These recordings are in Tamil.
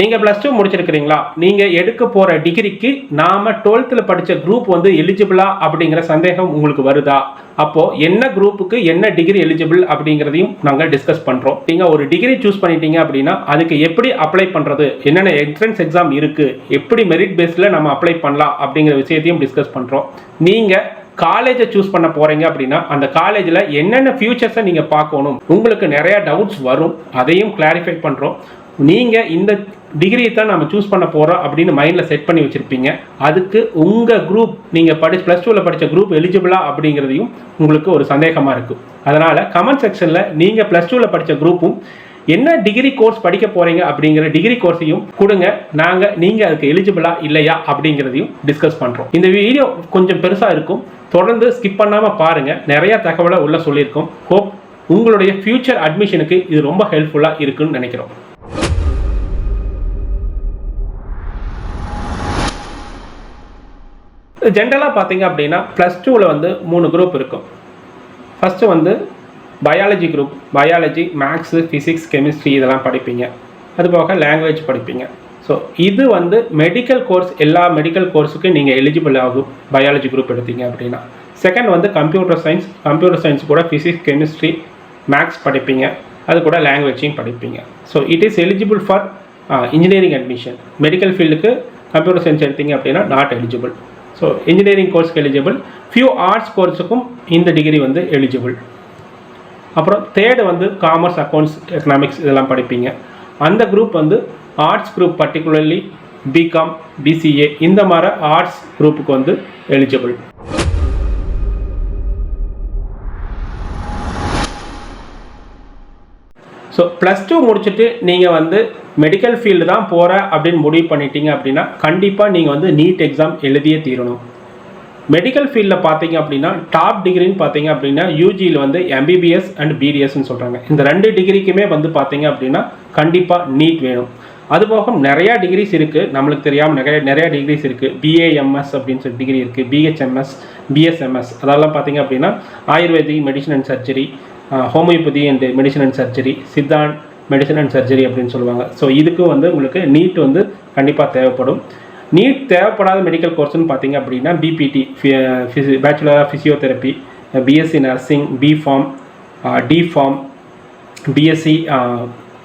நீங்கள் ப்ளஸ் டூ முடிச்சிருக்கிறீங்களா? நீங்கள் எடுக்க போகிற டிகிரிக்கு நாம் டுவெல்த்தில் படித்த குரூப் வந்து எலிஜிபிளா அப்படிங்கிற சந்தேகம் உங்களுக்கு வருதா? அப்போது என்ன குரூப்புக்கு என்ன டிகிரி எலிஜிபிள் அப்படிங்கிறதையும் நாங்கள் டிஸ்கஸ் பண்ணுறோம் நீங்கள் ஒரு டிகிரி சூஸ் பண்ணிட்டீங்க அப்படின்னா அதுக்கு எப்படி அப்ளை பண்ணுறது என்னென்ன என்ட்ரன்ஸ் எக்ஸாம் இருக்குது எப்படி மெரிட் பேஸில் நம்ம அப்ளை பண்ணலாம் அப்படிங்கிற விஷயத்தையும் டிஸ்கஸ் பண்ணுறோம் நீங்கள் காலேஜை சூஸ் பண்ண போகிறீங்க அப்படின்னா அந்த காலேஜில் என்னென்ன ஃபியூச்சர்ஸை நீங்கள் பார்க்கணும்? உங்களுக்கு நிறையா டவுட்ஸ் வரும். அதையும் கிளாரிஃபை பண்ணுறோம் நீங்கள் இந்த டிகிரி தான் நம்ம சூஸ் பண்ண போகிறோம் அப்படின்னு மைண்டில் செட் பண்ணி வச்சுருப்பீங்க. அதுக்கு உங்கள் குரூப் நீங்கள் படி ப்ளஸ் டூவில் படித்த குரூப் எலிஜிபிளா அப்படிங்கிறதையும் உங்களுக்கு ஒரு சந்தேகமாக இருக்கும். அதனால் கமெண்ட் செக்ஷனில் நீங்கள் ப்ளஸ் டூவில் படித்த குரூப்பும் என்ன டிகிரி கோர்ஸ் படிக்க போகிறீங்க அப்படிங்கிற டிகிரி கோர்ஸையும் கொடுங்க. நாங்கள் நீங்கள் அதுக்கு எலிஜிபிளா இல்லையா அப்படிங்கிறதையும் டிஸ்கஸ் பண்ணுறோம் இந்த வீடியோ கொஞ்சம் பெருசாக இருக்கும். தொடர்ந்து ஸ்கிப் பண்ணாமல் பாருங்கள் நிறையா தகவலை உள்ள சொல்லியிருக்கோம். ஹோப் உங்களுடைய ஃபியூச்சர் அட்மிஷனுக்கு இது ரொம்ப ஹெல்ப்ஃபுல்லாக இருக்குன்னு நினைக்கிறோம். ஜென்ரலாக பார்த்தீங்க அப்படின்னா ப்ளஸ் டூவில் வந்து மூணு குரூப் இருக்கும். ஃபஸ்ட்டு வந்து biology group biology maths physics chemistry இதெல்லாம் படிப்பீங்க. அது போக லாங்குவேஜ் படிப்பீங்க. ஸோ இது வந்து மெடிக்கல் கோர்ஸ் எல்லா மெடிக்கல் கோர்ஸுக்கும் நீங்கள் எலிஜிபிள் ஆகும். பயாலஜி குரூப் எடுத்தீங்க அப்படின்னா. செகண்ட் வந்து கம்ப்யூட்டர் சயின்ஸ் கம்ப்யூட்டர் சயின்ஸ் கூட ஃபிசிக்ஸ் கெமிஸ்ட்ரி மேக்ஸ் படிப்பீங்க. அது கூட லாங்குவேஜையும் படிப்பீங்க. So it is eligible for engineering admission medical ஃபீல்டுக்கு கம்ப்யூட்டர் சயின்ஸ் எடுத்தீங்க அப்படின்னா நாட் எலிஜிபிள் ஸோ இன்ஜினியரிங் கோர்ஸ்க்கு எலிஜிபிள் ஃபியூ ஆர்ட்ஸ் கோர்ஸுக்கும் இந்த டிகிரி வந்து எலிஜிபிள் அப்புறம் தேர்டு வந்து காமர்ஸ் அக்கௌண்ட்ஸ் எக்கனாமிக்ஸ் இதெல்லாம் படிப்பீங்க. அந்த குரூப் வந்து arts group particularly BCom BCA இந்த மாதிரி ஆர்ட்ஸ் குரூப்புக்கு வந்து எலிஜிபிள் ஸோ ப்ளஸ் டூ முடிச்சுட்டு நீங்கள் வந்து மெடிக்கல் ஃபீல்டு தான் போகிற அப்படின்னு முடிவு பண்ணிட்டீங்க அப்படின்னா கண்டிப்பாக நீங்கள் வந்து நீட் எக்ஸாம் எழுதியே தீரணும். மெடிக்கல் ஃபீல்டில் பார்த்தீங்க அப்படின்னா டாப் டிகிரின்னு பார்த்தீங்க அப்படின்னா யூஜியில் வந்து எம்பிபிஎஸ் அண்ட் பிடிஎஸ்ன்னு சொல்கிறாங்க இந்த ரெண்டு டிகிரிக்குமே வந்து பார்த்தீங்க அப்படின்னா கண்டிப்பாக நீட் வேணும். அதுபோக நிறையா டிகிரிஸ் இருக்குது நம்மளுக்கு தெரியாமல் நிறைய நிறையா டிகிரிஸ் இருக்குது பிஏஎம்எஸ் அப்படின்னு சொல்லி டிகிரி இருக்குது பிஹெச்எம்எஸ் பிஎஸ்எம்எஸ் அதெல்லாம் பார்த்தீங்க அப்படின்னா ayurvedic medicine and surgery homeopathy and medicine and surgery சித்தான் medicine and surgery அப்படின்னு சொல்லுவாங்க. ஸோ இதுக்கும் வந்து உங்களுக்கு நீட் வந்து கண்டிப்பாக தேவைப்படும். நீட் தேவைப்படாத மெடிக்கல் கோர்ஸ்னு பார்த்தீங்க அப்படின்னா BPT bachelor of physiotherapy BSc nursing BPharm DPharm BSc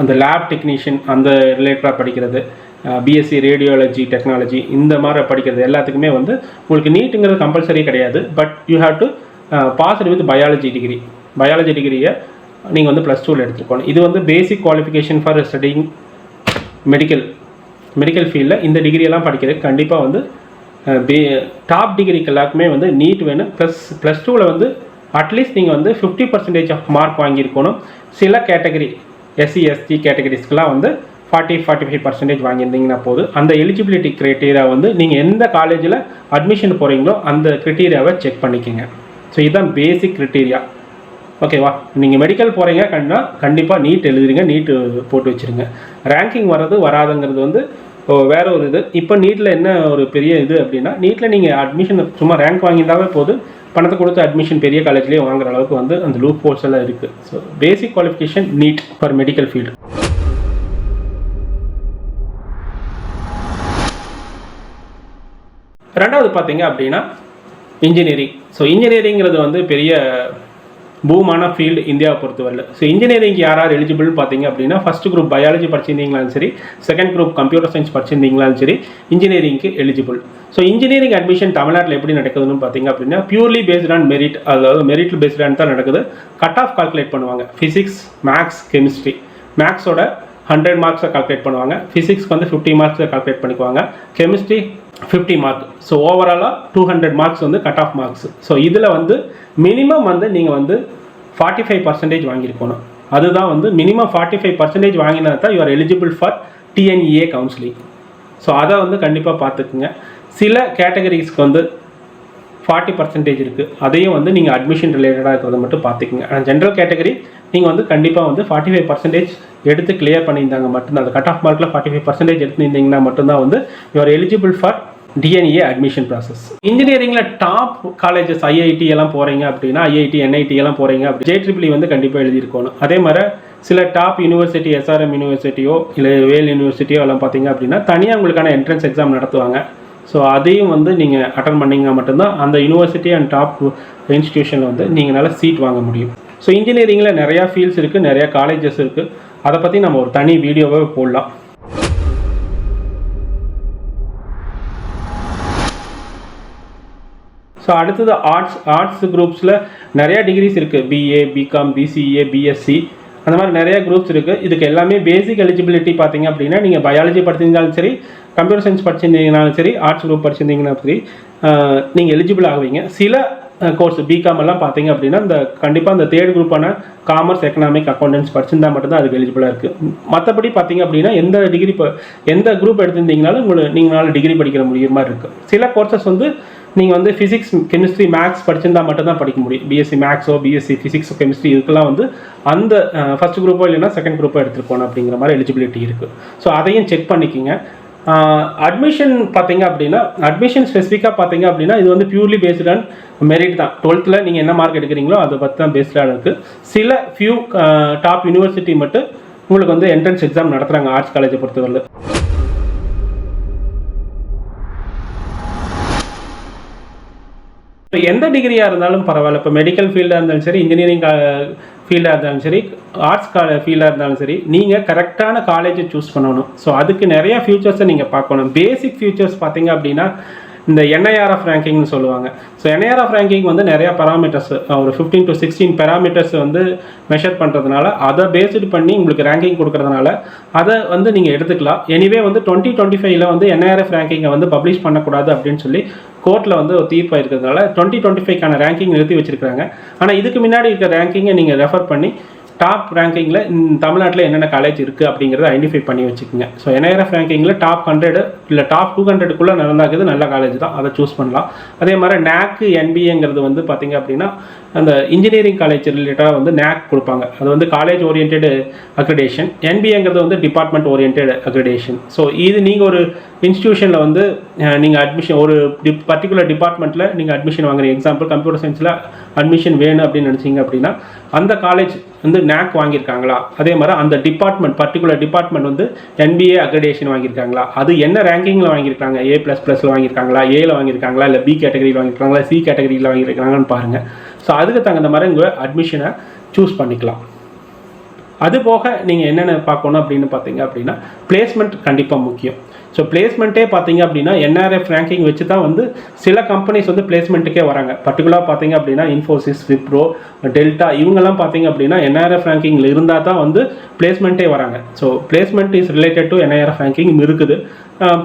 அந்த லேப் டெக்னீஷியன் அந்த ரிலேட்டடாக படிக்கிறது பிஎஸ்சி ரேடியோலஜி டெக்னாலஜி இந்த மாதிரி படிக்கிறது எல்லாத்துக்குமே வந்து உங்களுக்கு நீட்டுங்கிறது கம்பல்சரி கிடையாது. But you have to pass with biology degree biology டிகிரியை நீங்கள் வந்து ப்ளஸ் டூவில் எடுத்துருக்கணும் இது வந்து basic qualification for studying medical medical ஃபீல்டில் இந்த டிகிரியெல்லாம் படிக்கிறதுக்கு கண்டிப்பாக வந்து பே டாப் டிகிரிக்கு எல்லாருக்குமே வந்து நீட் வேணும். ப்ளஸ் ப்ளஸ் டூவில் வந்து அட்லீஸ்ட் நீங்கள் வந்து ஃபிஃப்டி பர்சன்டேஜ் ஆஃப் மார்க் வாங்கியிருக்கணும். சில கேட்டகரி எஸ்சி எஸ்டி கேட்டகரிஸ்க்கெலாம் வந்து ஃபார்ட்டி ஃபார்ட்டி ஃபைவ் பர்சன்டேஜ் வாங்கியிருந்தீங்கன்னா போதும். அந்த எலிஜிபிலிட்டி க்ரைட்டீரியா வந்து நீங்கள் எந்த காலேஜில் அட்மிஷன் போகிறீங்களோ அந்த க்ரிட்டீரியாவை செக் பண்ணிக்கோங்க. ஸோ இதுதான் பேசிக் க்ரிட்டீரியா ஓகேவா நீங்கள் மெடிக்கல் போகிறீங்க கண்ணா கண்டிப்பாக நீட் எழுதுறீங்க நீட்டு போட்டு வச்சுருங்க. ரேங்கிங் வர்றது வராதுங்கிறது வந்து வேற ஒரு இது. இப்போ நீட்டில் என்ன ஒரு பெரிய இது அப்படின்னா நீட்டில் நீங்கள் அட்மிஷன் சும்மா ரேங்க் வாங்கியிருந்தாவே போதும். பணத்தை கொடுத்து அட்மிஷன் பெரிய காலேஜ்லேயே வாங்குற அளவுக்கு வந்து அந்த லூப் ஹோல்ஸ் எல்லாம் இருக்குது so basic qualification need for medical field ரெண்டாவது பார்த்தீங்க அப்படின்னா இன்ஜினியரிங் ஸோ இன்ஜினியரிங்கிறது வந்து பெரிய பூமான ஃபீல்டு இந்தியாவை பொறுத்தவரையில். ஸோ இன்ஜினியரிங் யாராவது எலிஜிபிள்னு பார்த்தீங்க அப்படின்னா ஃபஸ்ட் குரூப் பயாலஜி படிச்சிருந்தீங்களாலும் சரி செகண்ட் குரூப் கம்ப்யூட்டர் சயின்ஸ் படிச்சிருந்தீங்களாலும் சரி இன்ஜினியரிங்க்கு எலிஜிபிள் ஸோ இன்ஜினியரிங் அட்மிஷன் தமிழ்நாட்டில் எப்படி நடக்குதுன்னு பார்த்தீங்க அப்படின்னா பியூர்லி பேஸ்ட் ஆன் மெரிட் அதாவது மெரிட் பேஸ்ட் ஆன் தான் நடக்குது. கட் ஆஃப் கால்குலேட் பண்ணுவாங்க. ஃபிசிக்ஸ் மேக்ஸ் கெமிஸ்ட்ரி மேக்ஸோட ஹண்ட்ரட் மார்க்ஸை கால்குலேட் பண்ணுவாங்க. ஃபிசிக்ஸ்க்கு வந்து ஃபிஃப்டி மார்க்ஸை கால்குலேட் பண்ணிக்குவாங்க. கெமிஸ்ட்ரி ஃபிஃப்டி மார்க் ஸோ ஓவராலாக டூ ஹண்ட்ரட் மார்க்ஸ் வந்து கட் ஆஃப் மார்க்ஸ் ஸோ இதில் வந்து மினிமம் வந்து நீங்கள் வந்து ஃபார்ட்டி ஃபைவ் பர்சன்டேஜ் வாங்கியிருக்கணும். அதுதான் வந்து மினிமம் ஃபார்ட்டி ஃபைவ் பர்சன்டேஜ் வாங்கினா தான் you are eligible for TNEA counselling so அதை வந்து கண்டிப்பாக பார்த்துக்குங்க. சில கேட்டகரிஸ்க்கு வந்து ஃபார்ட்டி பர்சன்டேஜ் இருக்குது அதையும் வந்து நீங்கள் அட்மிஷன் ரிலேட்டடாக இருக்கிறத மட்டும் பார்த்துக்குங்க. ஆனால் ஜென்ரல் கேட்டகரி நீங்கள் வந்து கண்டிப்பாக வந்து ஃபார்ட்டி ஃபைவ் பர்சன்டேஜ் எடுத்து கிளியர் பண்ணியிருந்தாங்க மட்டும்தான். அந்த கட் ஆஃப் மார்க்கில் ஃபார்ட்டி ஃபைவ் பர்சன்டேஜ் எடுத்துருந்தீங்கன்னா மட்டும்தான் வந்து you are eligible for TNEA admission process இன்ஜினியரிங்கில் top colleges IIT எல்லாம் போகிறீங்க அப்படின்னா ஐஐடி என்ஐடி எல்லாம் போகிறீங்க அப்படி. ஜேட்ரிபிளி e வந்து கண்டிப்பாக எழுதியிருக்கணும். அதே மாதிரி சில டாப் யூனிவர்சிட்டி எஸ்ஆர்எம் யூனிவர்சிட்டியோ இல்லை வேல் யூனிவர்சிட்டியோ எல்லாம் பார்த்தீங்க அப்படின்னா தனியாக உங்களுக்கான என்ட்ரன்ஸ் எக்ஸாம் நடத்துவாங்க. ஸோ அதையும் வந்து நீங்கள் அட்டன் பண்ணிங்கன்னா மட்டும்தான் அந்த யூனிவர்சிட்டி அண்ட் டாப் இன்ஸ்டிடியூஷனில் வந்து நீங்களால் சீட் வாங்க முடியும். ஸோ இன்ஜினியரிங்கில் நிறையா ஃபீல்ட்ஸ் இருக்குது நிறையா காலேஜஸ் இருக்குது அதை பற்றி நம்ம ஒரு தனி வீடியோவே போடலாம். ஸோ அடுத்தது ஆர்ட்ஸ் ஆர்ட்ஸ் குரூப்ஸில் நிறையா டிகிரிஸ் இருக்குது பிஏ பிகாம் பிசிஏ பிஎஸ்சி அந்த மாதிரி நிறைய குரூப்ஸ் இருக்குது இதுக்கு எல்லாமே பேசிக் எலிஜிபிலிட்டி பார்த்தீங்க அப்படின்னா நீங்கள் பயாலஜி படிச்சிருந்தாலும் சரி கம்ப்யூட்டர் சயின்ஸ் படிச்சிருந்தீங்கனாலும் சரி ஆர்ட்ஸ் குரூப் படிச்சிருந்தீங்கனாலும் சரி நீங்கள் எலிஜிபிள் ஆகுவீங்க. சில கோர்ஸ் பிகாம் எல்லாம் பார்த்தீங்க அப்படின்னா இந்த கண்டிப்பாக இந்த தேர்ட் குரூப்பான காமர்ஸ் எக்கனாமிக் அக்கௌண்டன்ஸ் படிச்சிருந்தால் மட்டும்தான் அதுக்கு எலிஜிபிளாக இருக்குது மற்றபடி பார்த்தீங்க அப்படின்னா எந்த டிகிரி இப்போ எந்த குரூப் எடுத்திருந்தீங்கனாலும் உங்களுக்கு நீங்களால டிகிரி படிக்கிற முடியும் மாதிரி இருக்குது சில கோர்சஸ் வந்து நீங்கள் வந்து ஃபிசிக்ஸ் கெமிஸ்ட்ரி மேக்ஸ் படிச்சிருந்தால் மட்டும்தான் படிக்க முடியும். பிஎஸ்சி மேக்ஸோ பிஎஸ்சி ஃபிசிக்ஸோ கெமிஸ்ட்ரி இதுக்கெல்லாம் வந்து அந்த ஃபர்ஸ்ட் குரூப்போ இல்லைன்னா செகண்ட் குரூப்போ எடுத்துகிட்டு போகணும் அப்படிங்கிற மாதிரி எலிஜிபிலிட்டி இருக்குது ஸோ அதையும் செக் பண்ணிக்கோங்க. அட்மிஷன் பார்த்தீங்க அப்படின்னா அட்மிஷன் ஸ்பெசிஃபிக்காக பார்த்தீங்க அப்படின்னா இது வந்து பியூர்லி பேஸ்ட் ஆன் மெரிட் தான். டுவெல்த்தில் நீங்கள் என்ன மார்க் எடுக்கிறீங்களோ அதை பற்றி தான் பேஸ்டாக இருக்குது சில ஃபியூ டாப் யூனிவர்சிட்டி மட்டும் உங்களுக்கு வந்து என்ட்ரன்ஸ் எக்ஸாம் நடத்துகிறாங்க ஆர்ட்ஸ் காலேஜை பொறுத்தவரை இப்போ எந்த டிகிரியாக இருந்தாலும் பரவாயில்ல. இப்போ மெடிக்கல் ஃபீல்டாக இருந்தாலும் சரி இன்ஜினியரிங் ஃபீல்டாக இருந்தாலும் சரி ஆர்ட்ஸ் கால ஃபீல்டாக இருந்தாலும் சரி நீங்கள் கரெக்டான காலேஜை சூஸ் பண்ணணும். ஸோ அதுக்கு நிறைய ஃபியூச்சர்ஸை நீங்கள் பார்க்கணும். பேசிக் ஃபியூச்சர்ஸ் பார்த்தீங்க அப்படின்னா இந்த என்ஐஆர்எஃப் ரேங்கிங்னு சொல்லுவாங்க. ஸோ என்ஐஆர்எஃப் ரேங்கிங் வந்து நிறைய பராமீட்டர்ஸ் ஒரு ஃபிஃப்டீன் டு சிக்ஸ்டீன் பராமீட்டர்ஸ் வந்து மெஷர் பண்ணுறதுனால அதை பேஸ்டு பண்ணி உங்களுக்கு ரேங்கிங் கொடுக்கறதுனால அதை வந்து நீங்கள் எடுத்துக்கலாம். எனிவே வந்து டுவெண்ட்டி டுவெண்ட்டி ஃபைவ்ல வந்து என்ஐஆர்எஃப் ரேங்கிங்கை வந்து பப்ளிஷ் பண்ணக்கூடாது அப்படின்னு சொல்லி கோர்ட்டில் வந்து ஒரு தீர்ப்பாக இருக்கிறதுனால டுவெண்ட்டி டுவெண்ட்டி ஃபைவ்க்கான ரேங்கிங் நிறுத்தி வச்சிருக்காங்க ஆனால் இதுக்கு முன்னாடி இருக்க ரேங்கிங்கை நீங்கள் ரெஃபர் பண்ணி டாப் ரேங்கிங்கில் தமிழ்நாட்டில் என்னென்ன காலேஜ் இருக்குது அப்படிங்கிறத ஐடென்டிஃபை பண்ணி வச்சுக்கோங்க. ஸோ என்ஐஆர்எஃப் ரேங்கிங்கில் டாப் ஹண்ட்ரடு இல்லை டாப் டூ ஹண்ட்ரடுக்குள்ளே நடந்தாக்குது நல்ல காலேஜ் தான். அதை சூஸ் பண்ணலாம். அதே மாதிரி நேக்கு என்பிஏங்கிறது வந்து பார்த்தீங்க அப்படின்னா அந்த இன்ஜினியரிங் காலேஜ் ரிலேட்டடாக வந்து நேக் கொடுப்பாங்க. அது வந்து காலேஜ் ஓரியன்ட் அக்ரிடேஷன் என்பிஏங்கிறது வந்து டிபார்ட்மெண்ட் ஓரியன்ட் அக்ரிடேஷன் ஸோ இது நீங்கள் ஒரு இன்ஸ்டியூஷனில் வந்து நீங்கள் அட்மிஷன் ஒரு டி பர்டிகுலர் டிபார்ட்மெண்ட்டில் நீங்கள் அட்மிஷன் வாங்குறீங்க எக்ஸாம்பிள் கம்ப்யூட்டர் சயின்ஸில் அட்மிஷன் வேணும் அப்படின்னு நினச்சிங்க அப்படின்னா அந்த காலேஜ் வந்து நேக் வாங்கியிருக்காங்களா? அதே மாதிரி அந்த டிபார்ட்மெண்ட் பர்டிகுலர் டிபார்ட்மெண்ட் வந்து என்பிஏ அக்ரடேஷன் வாங்கியிருக்காங்களா? அது என்ன ரேங்கிங்கில் வாங்கியிருக்காங்க? ஏ ப்ளஸ் ப்ளஸில் வாங்கியிருக்காங்களா? ஏல வாங்கியிருக்காங்களா? இல்லை பி கேட்டகரியில் வாங்கியிருக்காங்களா? சி கேட்டகரியில் வாங்கியிருக்காங்கன்னு பாருங்கள் ஸோ அதுக்கு தகுந்த மாதிரி உங்கள் அட்மிஷனை சூஸ் பண்ணிக்கலாம். அது போக நீங்கள் என்னென்ன பார்க்கணும் அப்படின்னு பார்த்தீங்க அப்படின்னா பிளேஸ்மெண்ட் கண்டிப்பாக முக்கியம். ஸோ பிளேஸ்மெண்ட்டே பார்த்தீங்க அப்படின்னா என்ஆர்எஃப் ரேங்கிங் வச்சு தான் வந்து சில கம்பெனிஸ் வந்து பிளேஸ்மெண்ட்டுக்கே வராங்க. பர்டிகுலராக பார்த்தீங்க அப்படின்னா இன்ஃபோசிஸ் விப்ரோ டெல்டா இவங்கெல்லாம் பார்த்தீங்க அப்படின்னா என்ஆர்எஃப் ரேங்கிங்கில் இருந்தால் தான் வந்து பிளேஸ்மெண்ட்டே வராங்க. So placement is related to NIRF ranking இருக்குது.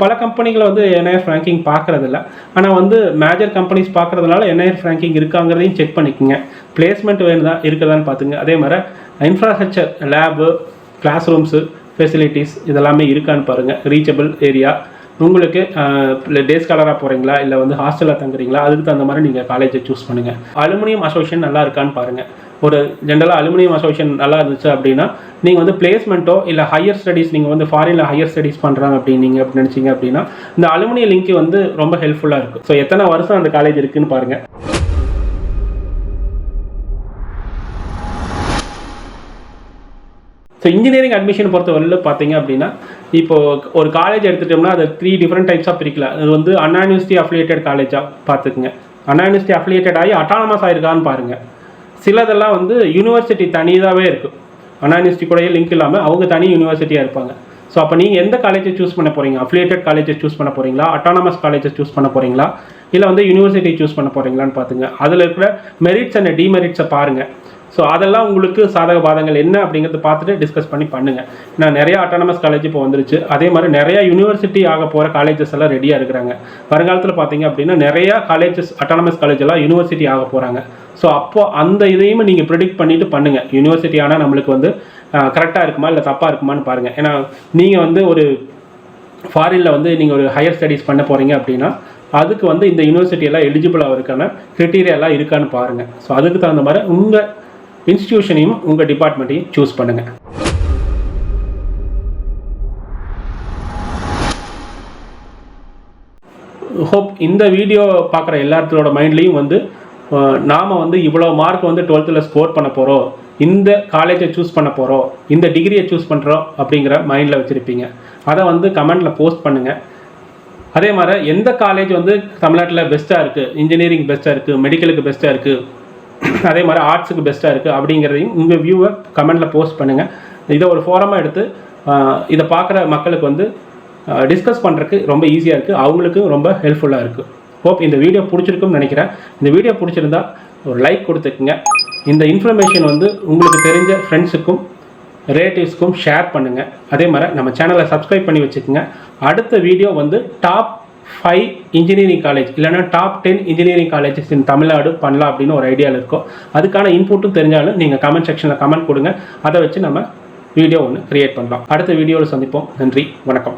பல கம்பெனிகளை வந்து என்ஐஎஃப் ரேங்கிங் பார்க்குறதில்ல. ஆனால் வந்து மேஜர் கம்பெனிஸ் பார்க்குறதுனால என்ஐஎஃப் ரேங்கிங் இருக்காங்கிறதையும் செக் பண்ணிக்கோங்க. பிளேஸ்மெண்ட் வேணுதா இருக்குதான்னு பார்த்துங்க. அதே மாதிரி infrastructure lab class rooms facilities இதெல்லாமே இருக்கான்னு பாருங்கள் ரீச்சபிள் ஏரியா உங்களுக்கு டே ஸ்காலராக போகிறீங்களா இல்லை வந்து ஹாஸ்டலில் தங்குறீங்களா? அதுக்கு தகுந்த மாதிரி நீங்கள் காலேஜை சூஸ் பண்ணுங்கள் அலுமினியம் அசோசியேஷன் நல்லா இருக்கான்னு பாருங்கள் ஒரு ஜென்ரலாக அலுமினியம் அசோசியேஷன் நல்லா இருந்துச்சு அப்படின்னா நீங்கள் வந்து பிளேஸ்மெண்ட்டோ இல்லை ஹையர் ஸ்டடீஸ் நீங்கள் வந்து ஃபாரினில் ஹையர் ஸ்டடீஸ் பண்ணுறாங்க அப்படின்னு நீங்கள் அப்படி நினச்சிங்க அப்படின்னா இந்த அலுமினியம் லிங்க் வந்து ரொம்ப ஹெல்ப்ஃபுல்லாக இருக்கும். ஸோ எத்தனை வருஷம் அந்த காலேஜ் இருக்குதுன்னு பாருங்கள் ஸோ இன்ஜினியரிங் அட்மிஷன் பொறுத்தவரையில் பார்த்தீங்க அப்படின்னா இப்போ ஒரு காலேஜ் எடுத்துட்டோம்னா அது த்ரீ டிஃப்ரெண்ட் டைப்ஸாக பிரிக்கலாம். அது வந்து அண்ணா யூனிவர்சிட்டி அஃபிலியேட்டட் காலேஜாக பார்த்துக்குங்க. அண்ணா யூனிவர்சிட்டி அஃபிலியேட்டட் ஆகி அட்டானமஸ் ஆயிருக்கான்னு பாருங்கள் சிலதெல்லாம் வந்து யூனிவர்சிட்டி தனியாகவே இருக்கும். அண்ணா யூனிவர்சிட்டி கூடயே லிங்க் இல்லாமல் அவங்க தனி யூனிவர்சிட்டியாக இருப்பாங்க. ஸோ அப்போ நீங்கள் எந்த காலேஜை சூஸ் பண்ண போகிறீங்க அஃபிலியேட்டட் காலேஜை சூஸ் பண்ண போகிறீங்களா அட்டானமஸ் காலேஜை சூஸ் பண்ண போகிறீங்களா இல்லை வந்து யூனிவர்சிட்டி சூஸ் பண்ண போகிறீங்களான்னு பார்த்துங்க. அதில் இருக்கிற மெரிட்ஸ் அண்ட் டிமெரிட்ஸை பாருங்கள் ஸோ அதெல்லாம் உங்களுக்கு சாதக பாதங்கள் என்ன அப்படிங்கிறத பார்த்துட்டு டிஸ்கஸ் பண்ணி பண்ணுங்கள் நான் நிறைய அட்டானமஸ் காலேஜ் இப்போ வந்துருச்சு. அதே மாதிரி நிறையா யூனிவர்சிட்டி ஆக போகிற காலேஜஸ் எல்லாம் ரெடியாக இருக்கிறாங்க. வருங்காலத்தில் பார்த்தீங்க அப்படின்னா நிறையா காலேஜஸ் அட்டானமஸ் காலேஜ் எல்லாம் யூனிவர்சிட்டி ஆக போகிறாங்க ஸோ அப்போது அந்த இதையும் நீங்கள் ப்ரிடிக்ட் பண்ணிட்டு பண்ணுங்கள் யூனிவர்சிட்டி ஆனால் நம்மளுக்கு வந்து கரெக்டாக இருக்குமா இல்லை தப்பாக இருக்குமான்னு பாருங்கள் ஏன்னா நீங்கள் வந்து ஒரு ஃபாரினில் வந்து நீங்கள் ஒரு ஹையர் ஸ்டடீஸ் பண்ண போகிறீங்க அப்படின்னா அதுக்கு வந்து இந்த யூனிவர்சிட்டியெல்லாம் எல்லாம் இருக்கான ஆகிறதுக்கான இருக்கான்னு பாருங்கள் ஸோ அதுக்கு தகுந்த மாதிரி உங்கள் இன்ஸ்டியூஷனையும் உங்கள் டிபார்ட்மெண்ட்டையும் சூஸ் பண்ணுங்கள் ஹோப் இந்த வீடியோ பார்க்குற எல்லாத்தோட மைண்ட்லேயும் வந்து நாம் வந்து இவ்வளோ மார்க் வந்து டுவெல்த்தில் ஸ்கோர் பண்ண போகிறோம் இந்த காலேஜை சூஸ் பண்ண போகிறோம் இந்த டிகிரியை சூஸ் பண்ணுறோம் அப்படிங்கிற மைண்டில் வச்சுருப்பீங்க. அதை வந்து கமெண்டில் போஸ்ட் பண்ணுங்கள் அதே மாதிரி எந்த காலேஜ் வந்து தமிழ்நாட்டில் பெஸ்ட்டாக இருக்குது இன்ஜினியரிங் பெஸ்ட்டாக இருக்குது மெடிக்கலுக்கு பெஸ்ட்டாக இருக்குது அதே மாதிரி ஆர்ட்ஸுக்கு பெஸ்ட்டாக இருக்குது அப்படிங்கிறதையும் உங்கள் வியூவை கமெண்டில் போஸ்ட் பண்ணுங்கள் இதை ஒரு ஃபோரமாக எடுத்து இதை பார்க்குற மக்களுக்கு வந்து டிஸ்கஸ் பண்ணுறதுக்கு ரொம்ப ஈஸியாக இருக்குது அவங்களுக்கும் ரொம்ப ஹெல்ப்ஃபுல்லாக இருக்குது ஹோப் இந்த வீடியோ பிடிச்சிருக்கும்னு நினைக்கிறேன். இந்த வீடியோ பிடிச்சிருந்தா ஒரு லைக் கொடுத்துக்குங்க. இந்த இன்ஃபர்மேஷன் வந்து உங்களுக்கு தெரிஞ்ச ஃப்ரெண்ட்ஸுக்கும் ரிலேட்டிவ்ஸ்க்கும் ஷேர் பண்ணுங்கள் அதே மாதிரி நம்ம சேனலை சப்ஸ்கிரைப் பண்ணி வச்சுக்கோங்க. அடுத்த வீடியோ வந்து டாப் ஃபைவ் இன்ஜினியரிங் காலேஜ் இல்லைன்னா top ten engineering colleges in Tamil Nadu பண்ணலாம் அப்படின்னு ஒரு ஐடியாவில் இருக்கும். அதுக்கான இன்புட்டும் தெரிஞ்சாலும் நீங்கள் கமெண்ட் செக்ஷனில் கமெண்ட் கொடுங்க. அதை வச்சு நம்ம வீடியோ ஒன்று கிரியேட் பண்ணலாம். அடுத்த வீடியோவில் சந்திப்போம். நன்றி. வணக்கம்.